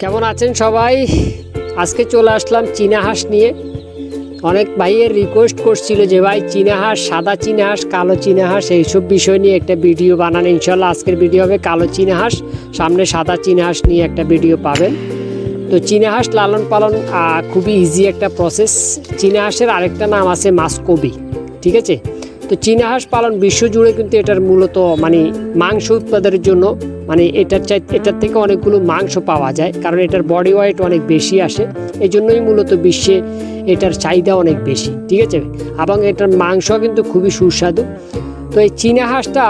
কেমন আছেন সবাই? আজকে চলে আসলাম চীনা হাঁস নিয়ে। অনেক ভাইয়ের রিকোয়েস্ট করছিল যে, ভাই, চীনা হাঁস, সাদা চীনা হাঁস, কালো চীনা হাঁস, এইসব বিষয় নিয়ে একটা ভিডিও বানান। ইনশাল্লাহ আজকের ভিডিও হবে কালো চীনা হাঁস, সামনে সাদা চীনা হাঁস নিয়ে একটা ভিডিও পাবেন। তো চীনা হাঁস লালন পালন খুবই ইজি একটা প্রসেস চীনা হাঁসের আরেকটা নাম আছে মাসকবি, ঠিক আছে? তো চীনা হাঁস পালন বিশ্বজুড়ে কিন্তু এটার মূলত মানে মাংস উৎপাদনের জন্য মানে এটার চাই, এটার থেকে অনেকগুলো মাংস পাওয়া যায়, কারণ এটার বডি ওয়েট অনেক বেশি আসে এই জন্যই মূলত বিশ্বে এটার চাহিদা অনেক বেশি, ঠিক আছে? এবং এটার মাংস কিন্তু খুবই সুস্বাদু। তো এই চীনা হাঁসটা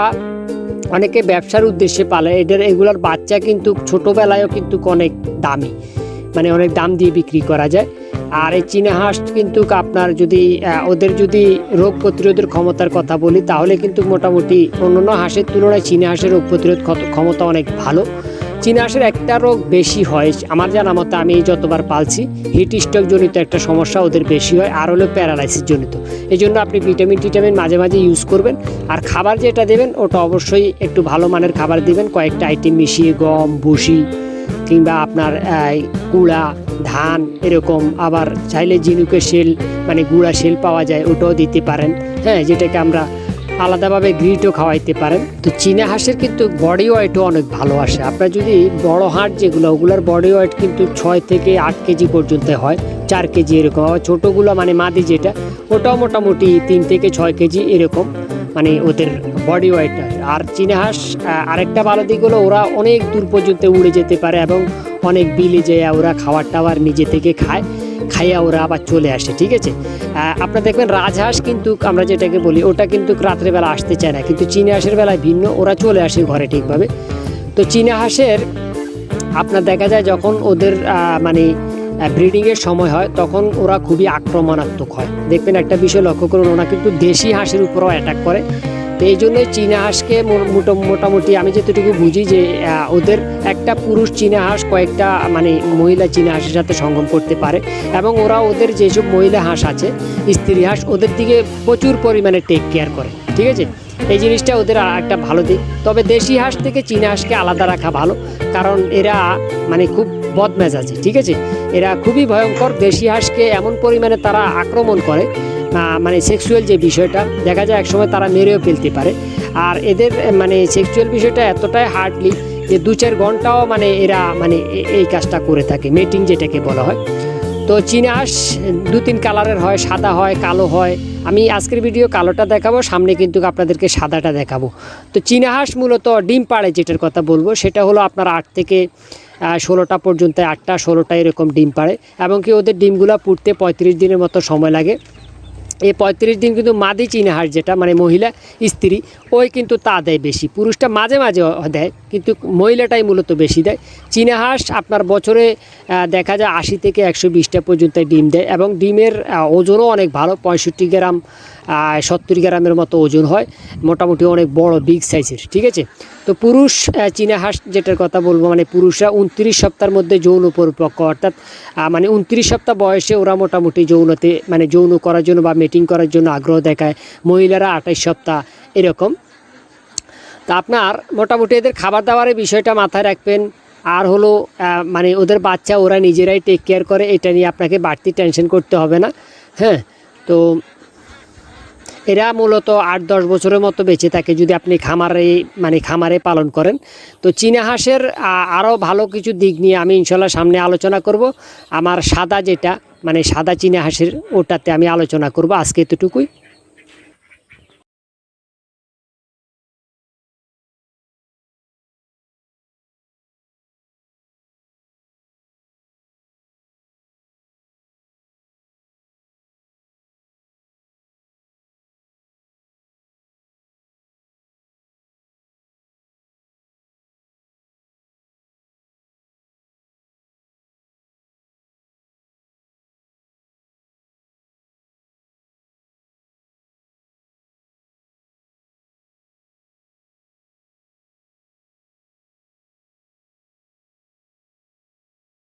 অনেকে ব্যবসার উদ্দেশ্যে পালে এটার এগুলোর বাচ্চা কিন্তু ছোটোবেলায়ও কিন্তু অনেক দামি মানে অনেক দাম দিয়ে বিক্রি করা যায়। আর এই চীনা হাঁস কিন্তু আপনার যদি ওদের যদি রোগ প্রতিরোধের ক্ষমতার কথা বলি, তাহলে কিন্তু মোটামুটি অন্যান্য হাঁসের তুলনায় চীনা হাঁসের রোগ প্রতিরোধ ক্ষমতা অনেক ভালো। চীনা হাঁসের একটা রোগ বেশি হয়, আমার জানা মতো আমি যতবার পালছি, হিট স্ট্রোক জনিত একটা সমস্যা ওদের বেশি হয়, আর হলো প্যারালাইসিস জনিত। এই জন্য আপনি ভিটামিন, টিটামিন মাঝে মাঝে ইউজ করবেন, আর খাবার যেটা দেবেন, ওটা অবশ্যই একটু ভালো মানের খাবার দিবেন, কয়েকটা আইটেম মিশিয়ে গম, ভুসি কিংবা আপনার কুড়া, ধান এরকম আবার চাইলে ঝিনুকের শেল মানে গুঁড়া শেল পাওয়া যায়, ওটাও দিতে পারেন। হ্যাঁ যেটাকে আমরা আলাদাভাবে গ্রিটও খাওয়াইতে পারেন। তো চীনা হাঁসের কিন্তু বডি ওয়েটও অনেক ভালো আসে। আপনার যদি বড় হাঁস যেগুলো, ওগুলোর বডি ওয়েট কিন্তু ছয় থেকে আট কেজি পর্যন্ত হয়, চার কেজি এরকম। আবার ছোটোগুলো মানে মাদি যেটা, ওটাও মোটামুটি তিন থেকে ছয় কেজি এরকম। মানে ওদের বডি ওয়েট আর। চীনা হাঁস আরেকটা ভালো দিক হলো ওরা অনেক দূর পর্যন্ত উড়ে যেতে পারে এবং অনেক বিলে যায় ওরা খাবার টাবার নিজে থেকে খায়, খাইয়া ওরা আবার চলে আসে, ঠিক আছে? আপনারা দেখবেন রাজহাঁস কিন্তু আমরা যেটাকে বলি, ওটা কিন্তু রাত্রেবেলা আসতে চায় না। কিন্তু চীনা হাঁসের বেলায় ভিন্ন, ওরা চলে আসে ঘরে ঠিকভাবে। তো চীনা হাঁসের, আপনার দেখা যায় যখন ওদের মানে ব্রিডিংয়ের সময় হয়, তখন ওরা খুবই আক্রমণাত্মক হয়। দেখবেন একটা বিষয় লক্ষ্য করুন, ওরা কিন্তু দেশি হাঁসের উপরও অ্যাটাক করে। তো এই জন্যই চীনা হাঁসকে মোটা- মোটামুটি আমি যেতটুকু বুঝি যে ওদের একটা পুরুষ চীনা হাঁস কয়েকটা মানে মহিলা চীনা হাঁসের সাথে সঙ্গম করতে পারে এবং ওরা ওদের যেসব মহিলা হাঁস আছে, স্ত্রী হাঁস, ওদের দিকে প্রচুর পরিমাণে টেক কেয়ার করে, ঠিক আছে? এই জিনিসটা ওদের একটা ভালো দিক। তবে দেশি হাঁস থেকে চীনা হাঁসকে আলাদা রাখা ভালো, কারণ এরা মানে খুব বদমেজাজি, ঠিক আছে? এরা খুবই ভয়ঙ্কর। দেশি হাঁসকে এমন পরিমাণে তারা আক্রমণ করে মানে সেক্সুয়াল যে বিষয়টা, দেখা যায় একসময় তারা মেরেও ফেলতে পারে। আর এদের মানে সেক্সুয়াল বিষয়টা এতটাই হার্ডলি যে দু চার ঘন্টাও মানে এরা মানে এই কাজটা করে থাকে মেটিং যেটাকে বলা হয়। তো চীনা হাঁস দু তিন কালারের হয়, সাদা হয়, কালো হয় আমি আজকের ভিডিও কালোটা দেখাবো, সামনে কিন্তু আপনাদেরকে সাদাটা দেখাবো। তো চীনা হাঁস মূলত ডিম পাড়ে যেটার কথা বলব, সেটা হলো আপনার আট থেকে ষোলোটা পর্যন্ত আটটা, ষোলোটা এরকম ডিম পাড়ে এবং কি ওদের ডিমগুলো পুড়তে পঁয়ত্রিশ দিনের মতো সময় লাগে। এই পঁয়ত্রিশ দিন কিন্তু মাদি চীনা হাঁস যেটা মানে মহিলা, স্ত্রী, ওই কিন্তু তা দেয় বেশি। পুরুষটা মাঝে মাঝে দেয় কিন্তু মহিলাটাই মূলত বেশি দেয়। চীনা হাঁস আপনার বছরে দেখা যায় আশি থেকে একশো বিশটা পর্যন্ত ডিম দেয় এবং ডিমের ওজনও অনেক ভালো, পঁয়ষট্টি গ্রাম সত্তর গ্রামের মতো ওজন হয়, মোটামুটি অনেক বড় বিগ সাইজের ঠিক আছে? তো পুরুষ চীনা হাঁস যেটার কথা বলব মানে পুরুষরা উনত্রিশ সপ্তাহের মধ্যে যৌন পরিপক্ক, অর্থাৎ মানে উনত্রিশ সপ্তাহ বয়সে ওরা মোটামুটি যৌনতে মানে যৌন করার জন্য বা মিটিং করার জন্য আগ্রহ দেখায়, মহিলারা আঠাইশ সপ্তাহ, এরকম। তা আপনার মোটামুটি এদের খাবার দাবারের বিষয়টা মাথায় রাখবেন। আর হলো মানে ওদের বাচ্চা ওরা নিজেরাই টেক কেয়ার করে, এটা নিয়ে আপনাকে বাড়তি টেনশন করতে হবে না। হ্যাঁ তো এরা মূলত আট দশ বছরের মতো বেঁচে থাকে যদি আপনি খামারে মানে খামারে পালন করেন। তো চীনা হাঁসের আরও ভালো কিছু দিক নিয়ে আমি ইনশাল্লাহ সামনে আলোচনা করব। আমার সাদা যেটা মানে সাদা চীনা হাঁসের ওটাতে আমি আলোচনা করব। আজকে এতটুকুই।